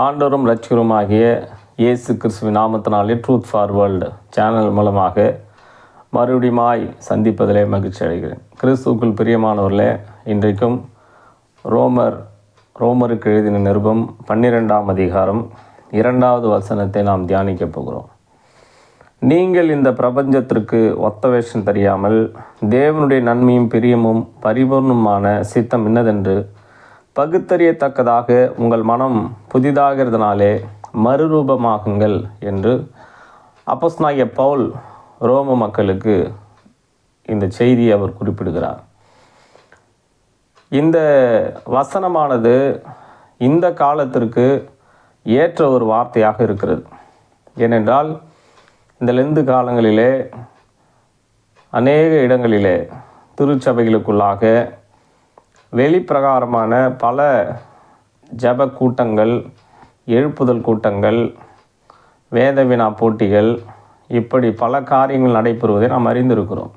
ஆண்டவரும் லட்சகருமாகிய இயேசு கிறிஸ்துவின் நாமத்தினாலே ட்ரூத் ஃபார் வேர்ல்டு சேனல் மூலமாக மறுபடியுமாய் சந்திப்பதிலே மகிழ்ச்சி அடைகிறேன். கிறிஸ்துவுக்குள் பிரியமானவர்களே இன்றைக்கும் ரோமர் ரோமருக்கு எழுதின நிருபம் பன்னிரெண்டாம் அதிகாரம் இரண்டாவது வசனத்தை நாம் தியானிக்கப் போகிறோம். நீங்கள் இந்த பிரபஞ்சத்திற்கு ஒத்த வேஷம் தெரியாமல் தேவனுடைய நன்மையும் பிரியமும் பரிபூர்ணமான சித்தம் என்னதென்று பகுத்தறியத்தக்கதாக உங்கள் மனம் புதிதாகிறதுனாலே மறுரூபமாகுங்கள் என்று அப்போஸ்தலனாகிய பவுல் ரோம மக்களுக்கு இந்த செய்தியை அவர் குறிப்பிடுகிறார். இந்த வசனமானது இந்த காலத்திற்கு ஏற்ற ஒரு வார்த்தையாக இருக்கிறது. ஏனென்றால் இந்த லெந்து காலங்களிலே அநேக இடங்களிலே திருச்சபைகளுக்குள்ளாக வெளிப்பிரகாரமான பல ஜப கூட்டங்கள் எழுப்புதல் கூட்டங்கள் வேத வினா போட்டிகள் இப்படி பல காரியங்கள் நடைபெறுவதை நாம் அறிந்திருக்கிறோம்.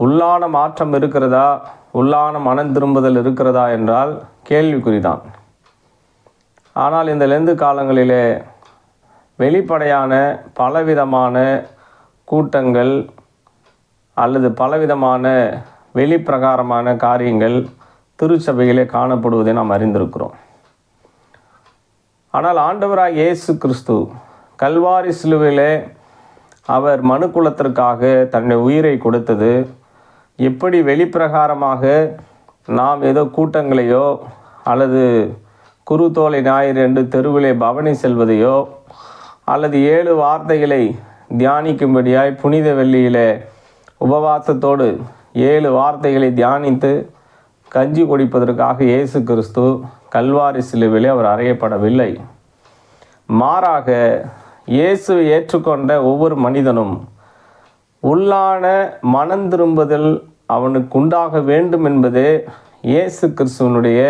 உள்ளான மாற்றம் இருக்கிறதா? உள்ளான மனம் திரும்புதல் இருக்கிறதா என்றால் கேள்விக்குறிதான். ஆனால் இந்த லெந்து காலங்களிலே வெளிப்படையான பலவிதமான கூட்டங்கள் அல்லது பலவிதமான வெளிப்பிரகாரமான காரியங்கள் திருச்சபையிலே காணப்படுவதை நாம் அறிந்திருக்கிறோம். ஆனால் ஆண்டவராக இயேசு கிறிஸ்து கல்வாரி சிலுவையிலே அவர் மனுக்குலத்திற்காக தன்னுடைய உயிரை கொடுத்தது. எப்படி வெளிப்பிரகாரமாக நாம் ஏதோ கூட்டங்களையோ அல்லது குருத்தோலை ஞாயிறு என்று தெருவிலே பவனி செல்வதையோ அல்லது ஏழு வார்த்தைகளை தியானிக்கும்படியாய் புனித வெள்ளியிலே உபவாசத்தோடு ஏழு வார்த்தைகளை தியானித்து கஞ்சி குடிப்பதற்காக இயேசு கிறிஸ்து கல்வாரி சிலுவிலே அவர் அறையப்படவில்லை. மாறாக இயேசுவை ஏற்றுக்கொண்ட ஒவ்வொரு மனிதனும் உள்ளான மனம் திரும்புதல் அவனுக்கு உண்டாக வேண்டும் என்பது இயேசு கிறிஸ்துவனுடைய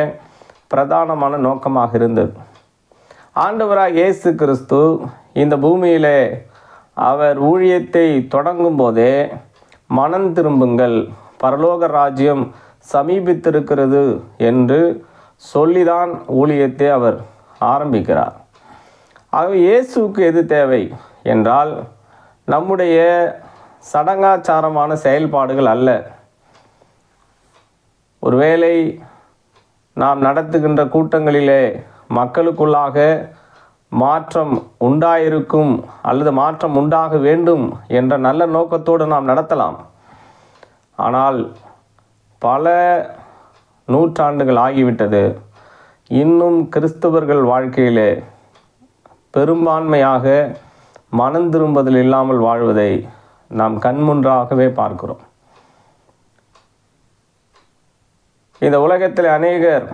பிரதானமான நோக்கமாக இருந்தது. ஆண்டவராக இயேசு கிறிஸ்து இந்த பூமியிலே அவர் ஊழியத்தை தொடங்கும் போதே மனம் திரும்புங்கள். பரலோக ராஜ்யம் சமீபித்திருக்கிறது என்று சொல்லிதான் ஊழியத்தை அவர் ஆரம்பிக்கிறார். ஆகவே இயேசுவுக்கு எது தேவை என்றால் நம்முடைய சடங்காச்சாரமான செயல்பாடுகள் அல்ல. ஒருவேளை நாம் நடத்துகின்ற கூட்டங்களிலே மக்களுக்குள்ளாக மாற்றம் உண்டாயிருக்கும் அல்லது மாற்றம் உண்டாக வேண்டும் என்ற நல்ல நோக்கத்தோடு நாம் நடத்தலாம். ஆனால் பல நூற்றாண்டுகள் ஆகிவிட்டது. இன்னும் கிறிஸ்தவர்கள் வாழ்க்கையிலே பெரும்பான்மையாக மனம் திரும்பதில் இல்லாமல் வாழ்வதை நாம் கண்முன்றாகவே பார்க்கிறோம். இந்த உலகத்தில் அநேகர்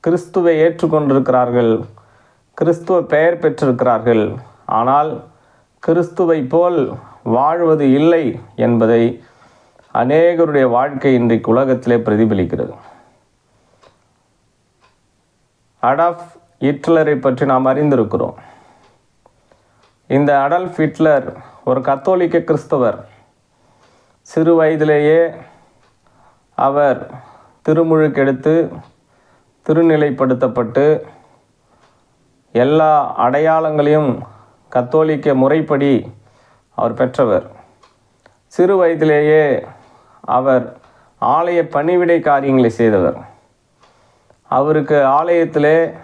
கிறிஸ்துவை ஏற்றுக்கொண்டிருக்கிறார்கள். கிறிஸ்துவ பெயர் பெற்றிருக்கிறார்கள். ஆனால் கிறிஸ்துவை போல் வாழ்வது இல்லை என்பதை அநேகருடைய வாழ்க்கை இன்றைக்கு உலகத்திலே பிரதிபலிக்கிறது. அடாஃப் ஹிட்லரை பற்றி நாம் அறிந்திருக்கிறோம். இந்த அடல்ஃப் ஹிட்லர் ஒரு கத்தோலிக்க கிறிஸ்தவர். சிறு வயதிலேயே அவர் திருமுழுக்கெடுத்து திருநிலைப்படுத்தப்பட்டு எல்லா அடையாளங்களையும் கத்தோலிக்க முறைப்படி அவர் பெற்றவர். சிறு வயதிலேயே அவர் ஆலய பணிவிடை காரியங்களை செய்தவர். அவருக்கு ஆலயத்திலே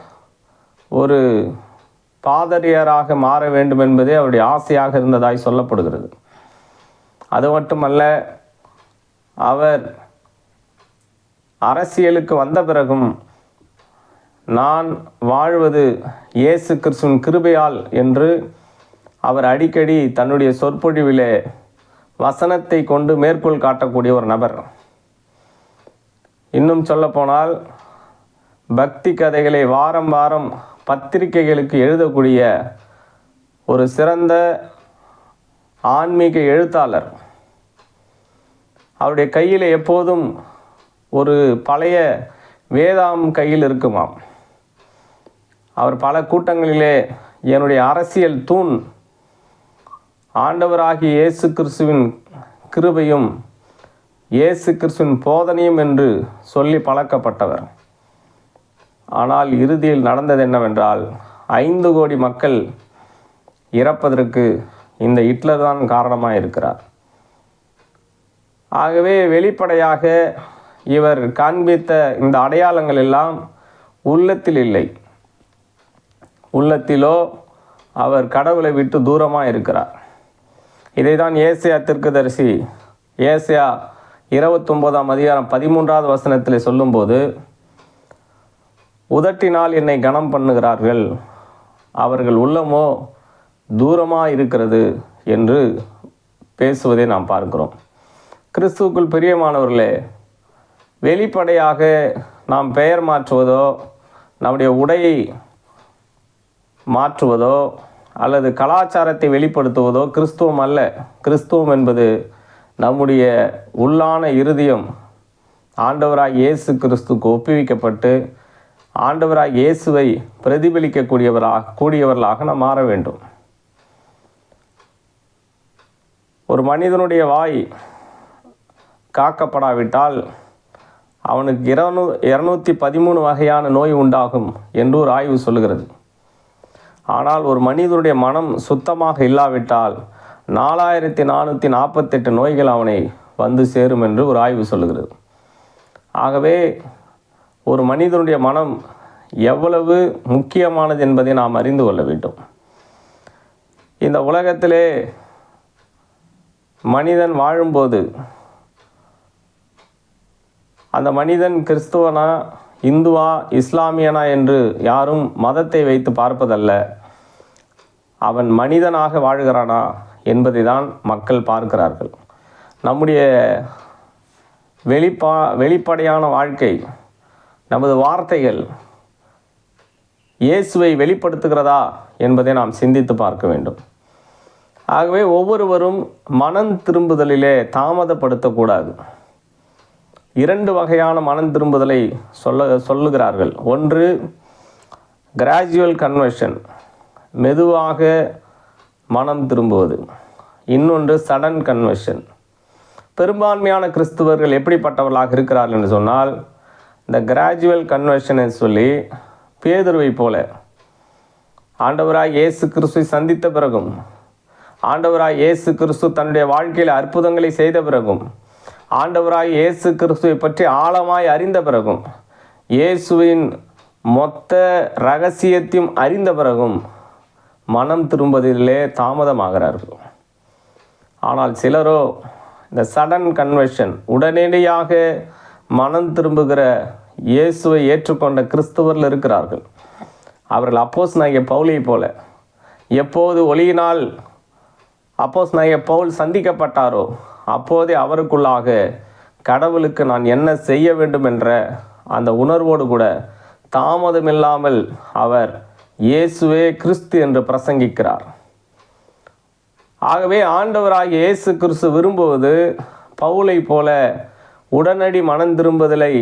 ஒரு பாதரியராக மாற வேண்டும் என்பதே அவருடைய ஆசையாக இருந்ததாய் சொல்லப்படுகிறது. அது மட்டுமல்ல அவர் அரசியலுக்கு வந்த பிறகும் நான் வாழ்வது இயேசு கிறிஸ்துவின் கிருபையால் என்று அவர் அடிக்கடி தன்னுடைய சொற்பொழிவிலே வசனத்தை கொண்டு மேற்கோள் காட்டக்கூடிய ஒரு நபர். இன்னும் சொல்லப்போனால் பக்தி கதைகளை வாரம் வாரம் பத்திரிகைகளுக்கு எழுதக்கூடிய ஒரு சிறந்த ஆன்மீக எழுத்தாளர். அவருடைய கையில் எப்போதும் ஒரு பழைய வேதாம் கையில் இருக்குமாம். அவர் பல கூட்டங்களிலே என்னுடைய அரசியல் தூண். ஆண்டவராகிய இயேசு கிறிஸ்துவின் கிருபையும் இயேசு கிறிஸ்துவின் போதனையும் என்று சொல்லி பழக்கப்பட்டவர். ஆனால் இறுதியில் நடந்தது என்னவென்றால் ஐந்து கோடி மக்கள் இறப்பதற்கு இந்த ஹிட்லர் தான் காரணமாக இருக்கிறார். ஆகவே வெளிப்படையாக இவர் காண்பித்த இந்த அடையாளங்கள் எல்லாம் உள்ளத்தில் இல்லை. உள்ளத்திலோ அவர் கடவுளை விட்டு தூரமாக இருக்கிறார் இதை தான் ஏசியா தீர்க்கதரிசி. ஏசியா இருபத்தொம்போதாம் அதிகாரம் பதிமூன்றாவது வசனத்தில் சொல்லும்போது உதட்டினால் என்னை கனம் பண்ணுகிறார்கள். அவர்கள் உள்ளமோ தூரமாக இருக்கிறது என்று பேசுவதை நாம் பார்க்கிறோம். கிறிஸ்துவுக்குள் பிரியமானவர்களே வெளிப்படையாக நாம் பெயர் மாற்றுவதோ நம்முடைய உடையை மாற்றுவதோ அல்லது கலாச்சாரத்தை வெளிப்படுத்துவதோ கிறிஸ்துவம் அல்ல. கிறிஸ்துவம் என்பது நம்முடைய உள்ளான இருதயம். ஆண்டவராக இயேசு கிறிஸ்துக்கு ஒப்புவிக்கப்பட்டு ஆண்டவராக இயேசுவை பிரதிபலிக்கக்கூடியவராக கூடியவர்களாக நாம் மாற வேண்டும். ஒரு மனிதனுடைய வாய் காக்கப்படாவிட்டால் அவனுக்கு இரநூ இரநூத்தி பதிமூணு வகையான நோய் உண்டாகும் என்று ஒரு ஆய்வு சொல்லுகிறது. ஆனால் ஒரு மனிதனுடைய மனம் சுத்தமாக இல்லாவிட்டால் நாலாயிரத்தி நானூற்றி நாற்பத்தெட்டு நோய்கள் அவனை வந்து சேரும் என்று ஒரு ஆய்வு சொல்லுகிறது. ஆகவே ஒரு மனிதனுடைய மனம் எவ்வளவு முக்கியமானது என்பதை நாம் அறிந்து கொள்ள வேண்டும். இந்த உலகத்திலே மனிதன் வாழும்போது அந்த மனிதன் கிறிஸ்துவனா இந்துவா இஸ்லாமியனா என்று யாரும் மதத்தை வைத்து பார்ப்பதல்ல. அவன் மனிதனாக வாழ்கிறானா என்பதை தான் மக்கள் பார்க்கிறார்கள். நம்முடைய வெளிப்பா வெளிப்படையான வாழ்க்கை நமது வார்த்தைகள் இயேசுவை வெளிப்படுத்துகிறதா என்பதை நாம் சிந்தித்து பார்க்க வேண்டும். ஆகவே ஒவ்வொருவரும் மனம் திரும்புதலிலே தாமதப்படுத்தக்கூடாது. இரண்டு வகையான மனம் திரும்புதலை சொல்ல சொல்லுகிறார்கள். ஒன்று கிராஜுவல் கன்வர்ஷன் மெதுவாக மனம் திரும்புவது. இன்னொன்று சடன் கன்வர்ஷன் பெரும்பான்மையான கிறிஸ்துவர்கள் எப்படிப்பட்டவர்களாக இருக்கிறார்கள் என்று சொன்னால் இந்த கிராஜுவல் கன்வர்ஷனை சொல்லி பேதுருவை போல ஆண்டவராய் இயேசு கிறிஸ்துவை சந்தித்த பிறகும் ஆண்டவராய் இயேசு கிறிஸ்து தன்னுடைய வாழ்க்கையில் அற்புதங்களை செய்த பிறகும் ஆண்டவராய் இயேசு கிறிஸ்துவை பற்றி ஆழமாய் அறிந்த பிறகும் இயேசுவின் மொத்த ரகசியத்தையும் அறிந்த பிறகும் மனம் திரும்புவதிலே தாமதமாகிறார்கள். ஆனால் சிலரோ இந்த சடன் கன்வெர்ஷன் உடனடியாக மனம் திரும்புகிற இயேசுவை ஏற்றுக்கொண்ட கிறிஸ்துவர்கள் இருக்கிறார்கள். அவர்கள் அப்போஸ் நாயக பவுலை போல எப்போது ஒளியினால் அப்போஸ் நாயக பவுல் சந்திக்கப்பட்டாரோ அப்போதே அவருக்குள்ளாக கடவுளுக்கு நான் என்ன செய்ய வேண்டும் என்ற அந்த உணர்வோடு கூட தாமதமில்லாமல் அவர் இயேசுவே கிறிஸ்து என்று பிரசங்கிக்கிறார். ஆகவே ஆண்டவராகிய இயேசு கிறிஸ்து விரும்புவது பவுலை போல உடனடி மனம் திரும்புதலை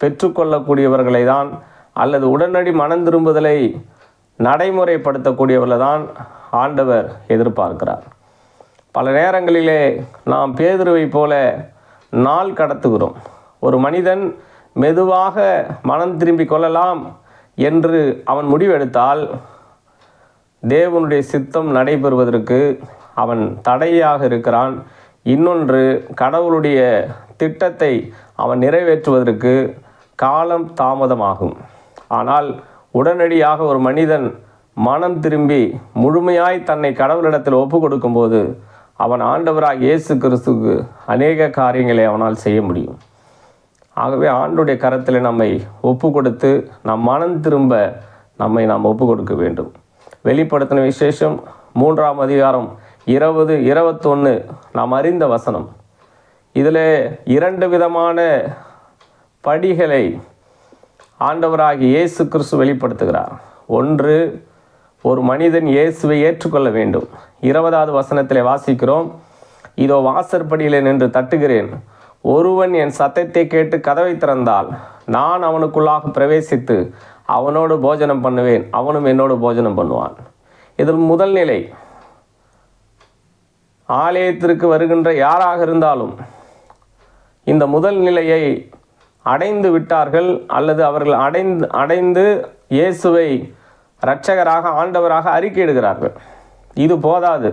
பெற்றுக்கொள்ளக்கூடியவர்களை தான் அல்லது உடனடி மனம் திரும்புதலை நடைமுறைப்படுத்தக்கூடியவர்களை தான் ஆண்டவர் எதிர்பார்க்கிறார். பல நேரங்களிலே நாம் பேதுருவை போல நாள் கடத்துகிறோம். ஒரு மனிதன் மெதுவாக மனம் திரும்பி கொள்ளலாம் என்று அவன் முடிவெடுத்தால் தேவனுடைய சித்தம் நடைபெறுவதற்கு அவன் தடையாக இருக்கிறான். இன்னொன்று கடவுளுடைய திட்டத்தை அவன் நிறைவேற்றுவதற்கு காலம் தாமதமாகும். ஆனால் உடனடியாக ஒரு மனிதன் மனம் திரும்பி முழுமையாய் தன்னை கடவுளிடத்தில் ஒப்பு கொடுக்கும்போது அவன் ஆண்டவராக இயேசு கிறிஸ்துக்கு அநேக காரியங்களை அவனால் செய்ய முடியும். ஆகவே ஆண்டுடைய கரத்தில் நம்மை ஒப்பு கொடுத்து நம் மனம் திரும்ப நம்மை நாம் ஒப்பு கொடுக்க வேண்டும். வெளிப்படுத்தின விசேஷம் மூன்றாம் அதிகாரம் இருபது இருபத்தொன்று நாம் அறிந்த வசனம். இதில் இரண்டு விதமான படிகளை ஆண்டவராகி இயேசு கிறிஸ்து வெளிப்படுத்துகிறார். ஒன்று ஒரு மனிதன் இயேசுவை ஏற்றுக்கொள்ள வேண்டும். இருபதாவது வசனத்திலே வாசிக்கிறோம். இதோ வாசற்படியில் நின்று தட்டுகிறேன். ஒருவன் என் சத்தத்தை கேட்டு கதவை திறந்தால் நான் அவனுக்குள்ளாக பிரவேசித்து அவனோடு போஜனம் பண்ணுவேன். அவனும் என்னோடு போஜனம் பண்ணுவான். இதில் முதல் நிலை ஆலயத்திற்கு வருகின்ற யாராக இருந்தாலும் இந்த முதல் நிலையை அடைந்து விட்டார்கள் அல்லது அவர்கள் அடைந்து அடைந்து இயேசுவை இரட்சகராக ஆண்டவராக அறிக்கையிடுகிறார்கள். இது போதாது.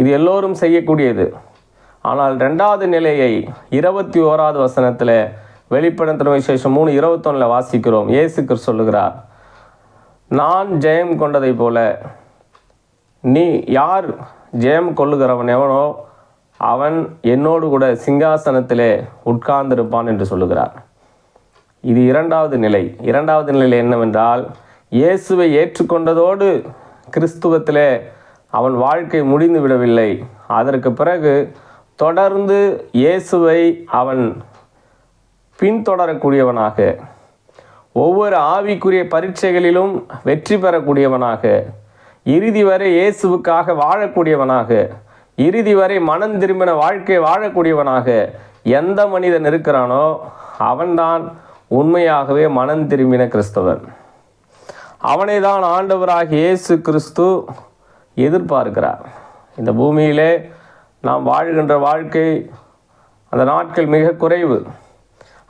இது எல்லோரும் செய்யக்கூடியது. ஆனால் ரெண்டாவது நிலையை இருபத்தி ஓராவது வசனத்தில் வெளிப்படுத்தின விசேஷம் மூணு இருபத்தொன்னில் வாசிக்கிறோம். இயேசு சொல்லுகிறார் நான் ஜெயம் கொண்டதைப் போல நீ யார் ஜெயம் கொள்ளுகிறவன் எவனோ அவன் என்னோடு கூட சிங்காசனத்திலே உட்கார்ந்திருப்பான் என்று சொல்லுகிறார். இது இரண்டாவது நிலை. இரண்டாவது நிலை என்னவென்றால் இயேசுவை ஏற்றுக்கொண்டதோடு கிறிஸ்துவத்திலே அவன் வாழ்க்கை முடிந்து விடவில்லை. அதற்கு பிறகு தொடர்ந்து இயேசுவை அவன் பின்தொடரக்கூடியவனாக ஒவ்வொரு ஆவிக்குரிய பரீட்சைகளிலும் வெற்றி பெறக்கூடியவனாக இறுதி வரை இயேசுவுக்காக வாழக்கூடியவனாக இறுதி வரை மனம் திரும்பின வாழ்க்கை வாழக்கூடியவனாக எந்த மனிதன் இருக்கிறானோ அவன்தான் உண்மையாகவே மனம் திரும்பின கிறிஸ்தவன். அவனை தான் ஆண்டவராக இயேசு கிறிஸ்து எதிர்பார்க்கிறார். இந்த பூமியிலே நாம் வாழ்கின்ற வாழ்க்கை அந்த நாட்கள் மிக குறைவு.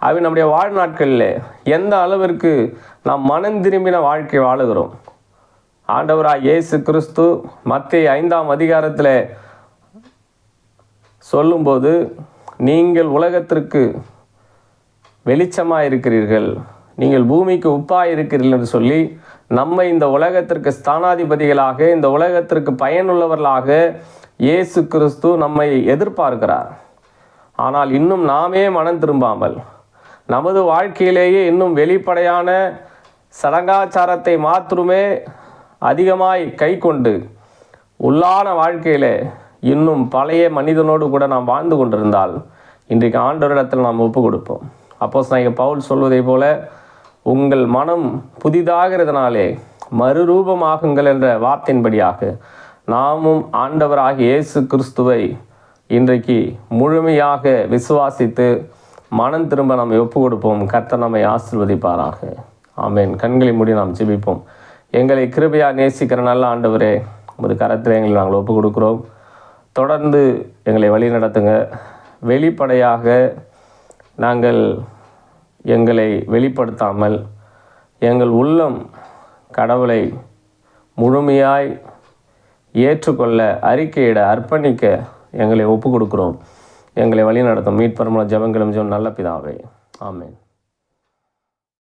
அவை நம்முடைய வாழ்நாட்களில் எந்த அளவிற்கு நாம் மனம் திரும்பின வாழ்க்கை வாழுகிறோம். ஆண்டவராக இயேசு கிறிஸ்து மத்திய ஐந்தாம் அதிகாரத்தில் சொல்லும்போது நீங்கள் உலகத்திற்கு வெளிச்சமாக இருக்கிறீர்கள் நீங்கள் பூமிக்கு உப்பாக இருக்கிறீர்கள் என்று சொல்லி நம்மை இந்த உலகத்திற்கு ஸ்தானாதிபதிகளாக இந்த உலகத்திற்கு பயனுள்ளவர்களாக இயேசு கிறிஸ்து நம்மை எதிர்பார்க்கிறார். ஆனால் இன்னும் நாமே மனம் திரும்பாமல் நமது வாழ்க்கையிலேயே இன்னும் வெளிப்படையான சடங்காச்சாரத்தை மாத்திரமே அதிகமாய் கை கொண்டு உள்ளான வாழ்க்கையில் இன்னும் பழைய மனிதனோடு கூட நாம் வாழ்ந்து கொண்டிருந்தால் இன்றைக்கு ஆண்டோரிடத்தில் நாம் ஒப்பு கொடுப்போம். அப்போஸ் நான் பவுல் சொல்வதை போல உங்கள் மனம் புதிதாகிறதுனாலே மறுரூபமாகுங்கள் என்ற வார்த்தையின்படியாக நாமும் ஆண்டவராக இயேசு கிறிஸ்துவை இன்றைக்கு முழுமையாக விசுவாசித்து மனம் திரும்ப நாம் ஒப்பு கொடுப்போம் கர்த்தர் நம்மை ஆசிர்வதிப்பாராக. ஆமேன். கண்களை மூடி நாம் ஜெபிப்போம். எங்களை கிருபையாக நேசிக்கிற நல்ல ஆண்டவரே உமது கரத்தில் எங்களை நாங்கள் ஒப்பு கொடுக்குறோம் தொடர்ந்து எங்களை வழி நடத்துங்க வெளிப்படையாக நாங்கள் எங்களை வெளிப்படுத்தாமல் எங்கள் உள்ளம் கடவுளை முழுமையாய் ஏற்றுக்கொள்ள அறிக்கையிட அர்ப்பணிக்க எங்களை ஒப்பு கொடுக்குறோம் எங்களை வழிநடத்தும். மீட்பரமுள்ள ஜபங்களும் ஜெபம் நல்ல பிதாவே. ஆமேன்.